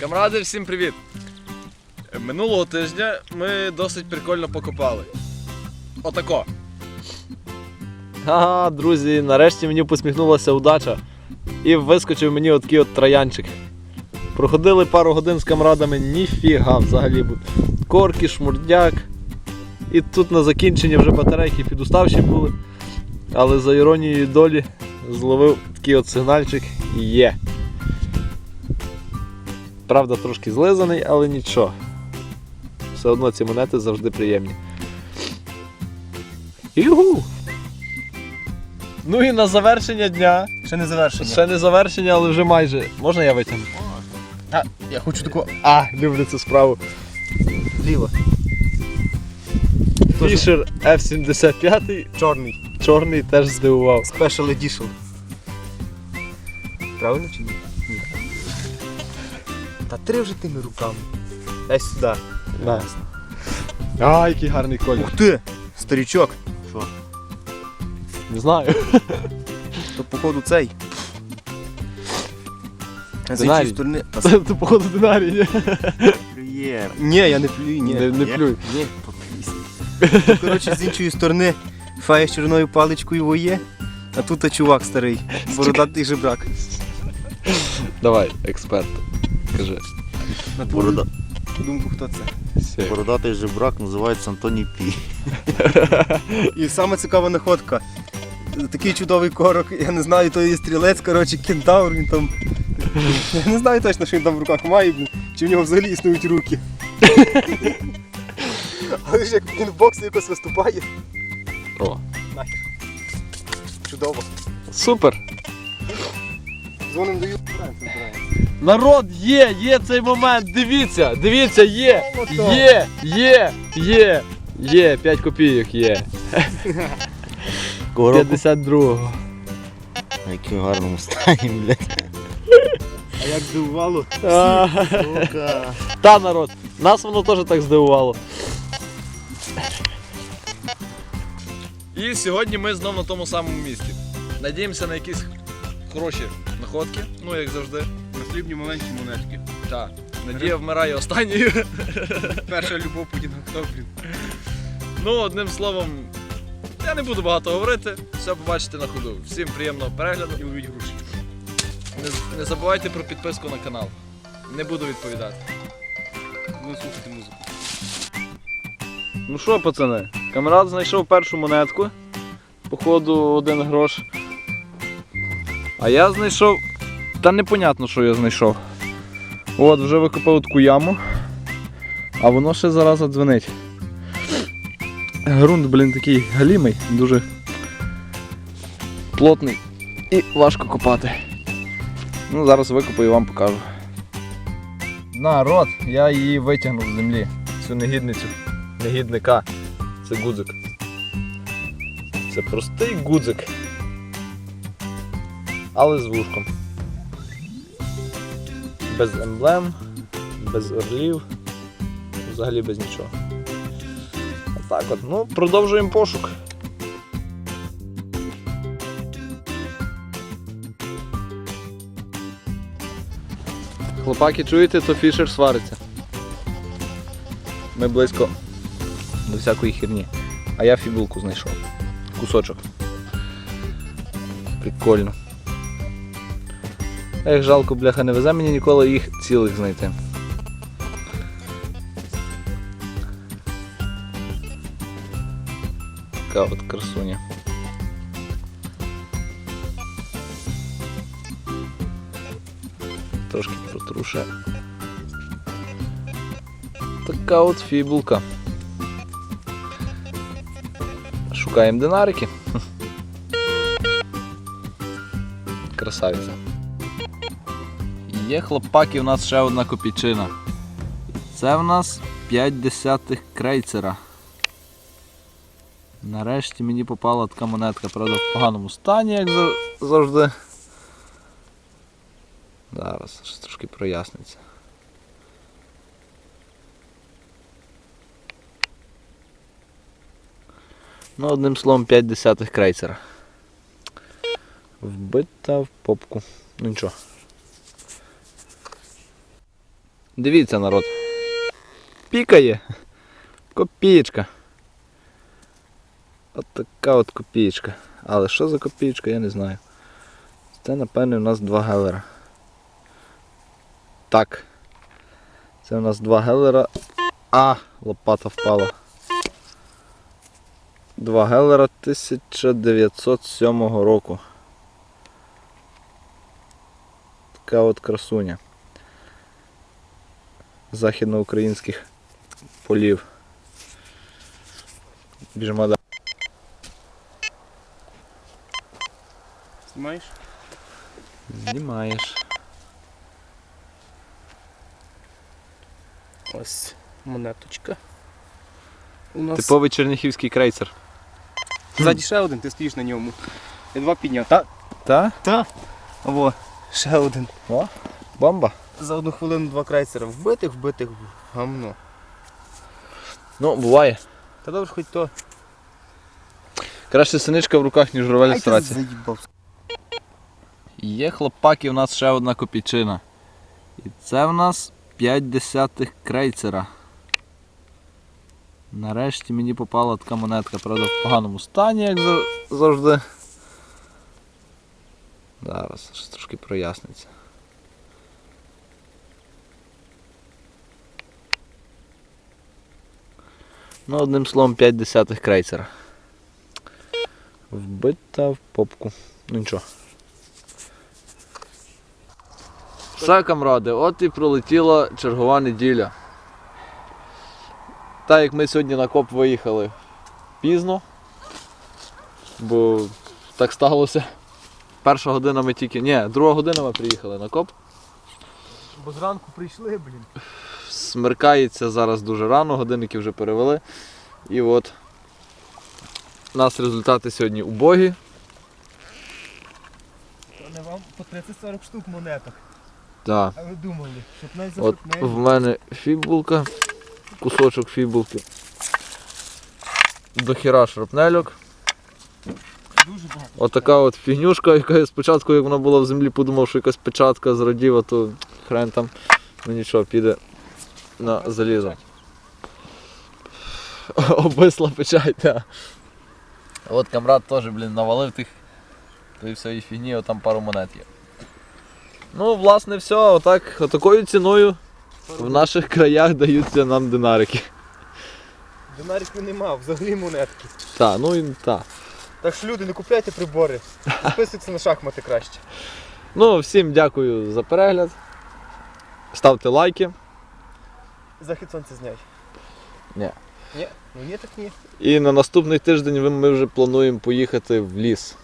Камради, всім привіт! Минулого тижня ми досить прикольно покопали. Отако. Ага, друзі, нарешті мені посміхнулася удача. І вискочив мені отакий от троянчик. Проходили пару годин з камрадами, ніфіга взагалі. Корки, шмурдяк. І тут на закінченні вже батарейки підуставші були. Але за іронією долі зловив такий от сигнальчик і є. Правда, трошки злизаний, але нічого. Все одно ці монети завжди приємні. Югу! Ну і на завершення дня. Ще не завершення. Ще не завершення, але вже майже. Можна я витягну? А, я хочу таку А, люблю цю справу. ліво. Фішер F75, Чорний. чорний теж здивував. Special Edition. Правильно чи ні? Ні. Та три вже тими руками. Дай сюди. На. А, який гарний колір. Ух ти! Старічок. Що? Не знаю. То походу цей. А з Динарій. іншої сторони. Та Це ти походу динарій, ні? Плює. Ні, я не плюю, ні. Не, не Ні. плюй. Ні, поплюйся. Тут, Коротше, з іншої сторони фая з чорною паличкою воє, а тут а чувак старий, бородатий жебрак. Давай, експерт. Кажи. На твою Борода... думку, хто це? Сей. Бородатий жебрак називається Антоній Пі. І саме цікава находка. Такий чудовий корок, я не знаю, то є стрілець, коротше, кентавр, він там. Я не знаю точно, що він там в руках має, чи в нього взагалі існують руки. Але ж як він в боксі якось виступає. О. Нахер. Чудово. Супер. Дзвоним збираємо, збираємо. Народ, є, є цей момент. Дивіться, дивіться, є. Є, є, є, є. 5 копійок є. 52-го. На якому гарному стані, блядь. А як здивувало? А, Сука. Та народ, нас воно теж так здивувало. І сьогодні ми знов на тому самому місці. Надіємося на якісь хороші находки, ну як завжди. На срібні маленькі монетки. Так. Надія вмирає останньою. Перша любов потім хто, блін. Ну, одним словом, я не буду багато говорити, все побачите на ходу. Всім приємного перегляду. І ловіть гроші. Не, не забувайте про підписку на канал. Не буду відповідати. Будемо слухати музику. Ну що, пацани, камерат знайшов першу монетку. Походу один грош. А я знайшов. Та непонятно, що я знайшов. От, вже викопав таку яму. А воно ще зараза дзвенить. Грунт, блін, такий галімий, дуже плотний і важко копати. Ну, зараз викопаю і вам покажу. Народ, я її витягнув з землі, цю негідницю негідника. Це гудзик. Це простий гудзик. Але з вушком. Без емблем, без орлів, взагалі без нічого. Отак от. Ну, продовжуємо пошук. Хлопаки, чуєте, то фішер свариться. Ми близько до всякої херні. А я фібулку знайшов. Кусочок. Прикольно. Ех, жалко, бляха, не везе мені ніколи їх цілих знайти. Така от красуня. Трошки протруше. Така от фібулка. Шукаємо динарики. Красавиця. Є хлопаки, у нас ще одна копійчина. Це в нас 5 десятих крейцера. Нарешті мені попала така монетка, правда, в поганому стані, як завжди. Зараз щось трошки проясниться. Ну, одним словом, 5 десятих крейсера. Вбита в попку. Ну нічого. Дивіться, народ. Пікає. Копієчка. От така от копієчка. Але що за копієчка, я не знаю. Це, напевне, у нас два гелера. Так. Це у нас два гелера. А, лопата впала. Два гелера 1907 року. Така от красуня. Західноукраїнських полів. Біжимо далі. Знімаєш? Знімаєш. Ось монеточка. У нас Типовий черніхівський крейсер. ззаді ще один, ти стоїш на ньому. Я два підняв. Та? Та? Та. Во, ще один. О, бомба. За одну хвилину два крейсера. Вбитих, вбитих в гамно. Ну, буває. Та добре, хоч то. Краще синичка в руках, ніж журавель в сраці. заїбав. Є хлопаки, у нас ще одна копійчина. І це в нас 5 десятих крейцера. Нарешті мені попала така монетка, правда, в поганому стані, як завжди. Зараз щось трошки проясниться. Ну, одним словом, 5 десятих крейцера. Вбита в попку. Ну нічого. Все, камради, от і пролетіла чергова неділя. Так як ми сьогодні на коп виїхали пізно, бо так сталося. Перша година ми тільки. Ні, друга година ми приїхали на коп. Бо зранку прийшли, блін. Смеркається зараз дуже рано, годинники вже перевели. І от у нас результати сьогодні убогі. Не вам по 30-40 штук монеток. Так. А ви думали, щоб навіть за От в мене фібулка, кусочок фібулки. Дохіра шрапнельок. Дуже багато. Отака от фігнюшка, яка я спочатку, як вона була в землі, подумав, що якась печатка зрадів, а то хрен там. Ну нічого, піде на залізо. Обисла печать, так. От камрад теж, блін, навалив тих тої всієї фігні, от там пару монет є. Ну, власне, все, отак, отакою ціною в наших краях даються нам динарики. Динариків нема, взагалі монетки. Так, ну і так. Так що люди, не купляйте прибори. Записуйтесь на шахмати краще. Ну, всім дякую за перегляд. Ставте лайки. Захід сонця знять? Ні. Ні? Ну ні, так ні. І на наступний тиждень ви- ми вже плануємо поїхати в ліс.